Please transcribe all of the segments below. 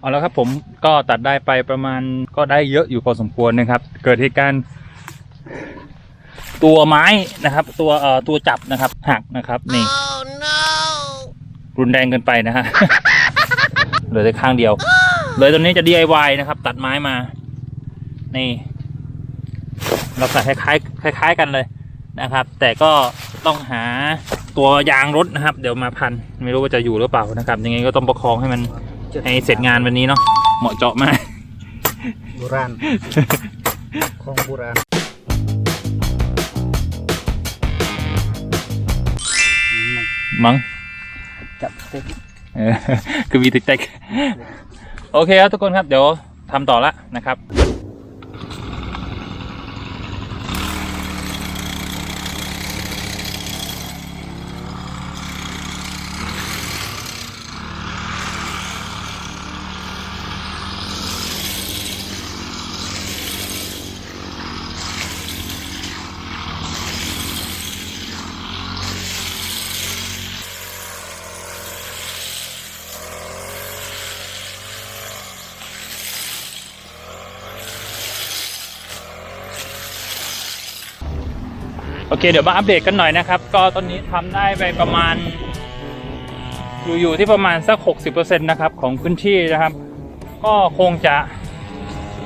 เอาแล้วครับผมก็ตัดได้ไปประมาณก็ได้เยอะอยู่พอสมควรนะครับ เกิดเหตุการณ์ตัวไม้นะครับ ตัวเอ่อตัวจับนะครับหักนะครับ นี่รุนแรงเกินไปนะฮะ เหลือแต่ข้างเดียว เลยตอนนี้จะ DIY นะครับ ตัดไม้มา นี่เราใส่คล้ายๆคล้าย ๆ กันเลยนะครับ แต่ก็ต้องหาตัวยางรถนะครับ เดี๋ยวมาพัน ไม่รู้ว่าจะอยู่หรือเปล่านะครับ ยังไงก็ต้องประคองให้มัน ให้เสร็จงานวันนี้เนาะเหมาะเจาะมากโบราณของโบราณมั้งจับเต็มเออคือมีติ๊กติ๊กโอเคครับทุกคนครับเดี๋ยวทำต่อละนะครับ โอเค เดี๋ยวมาอัปเดตกันหน่อยนะครับ ก็ตอนนี้ทำได้ไปประมาณ อยู่อยู่ที่ประมาณสัก 60%นะครับของพื้นที่นะครับ ก็คงจะ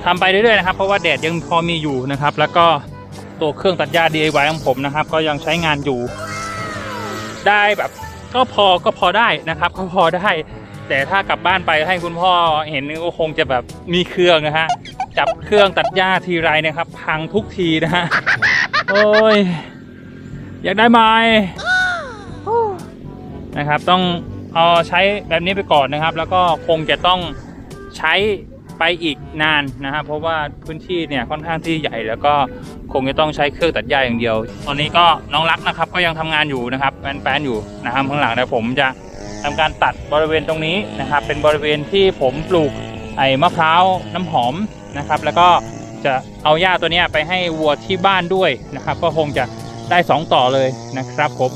ทำไปเรื่อยๆนะครับ เพราะว่าแดดยังพอมีอยู่นะครับ แล้วก็ตัวเครื่องตัดหญ้า DIY ของผมนะครับ ก็ยังใช้งานอยู่ ได้แบบก็พอก็พอได้นะครับ ก็พอได้ แต่ถ้ากลับบ้านไปให้คุณพ่อเห็นก็คงจะแบบมีเครื่องนะฮะจับเครื่องตัดหญ้าทีไรนะครับ พังทุกทีนะฮะ โอ้ย อยากได้ไหมนะครับ ต้องเอาใช้แบบนี้ไปก่อนนะครับ แล้วก็คงจะต้องใช้ไปอีกนานนะครับ เพราะว่าพื้นที่เนี่ยค่อนข้างที่ใหญ่แล้วก็คงจะต้องใช้เครื่องตัดหญ้าอย่างเดียว ตอนนี้ก็น้องรักนะครับ ก็ยังทำงานอยู่นะครับแปนๆอยู่นะครับข้างหลังนะผมจะทำการตัดบริเวณตรงนี้นะครับ เป็นบริเวณที่ผมปลูกไอ้มะพร้าวน้ำหอมนะครับ แล้วก็จะเอาหญ้าตัวนี้ไปให้วัวที่บ้านด้วยนะครับ ก็คงจะ ได้ 2 ต่อเลยนะครับผม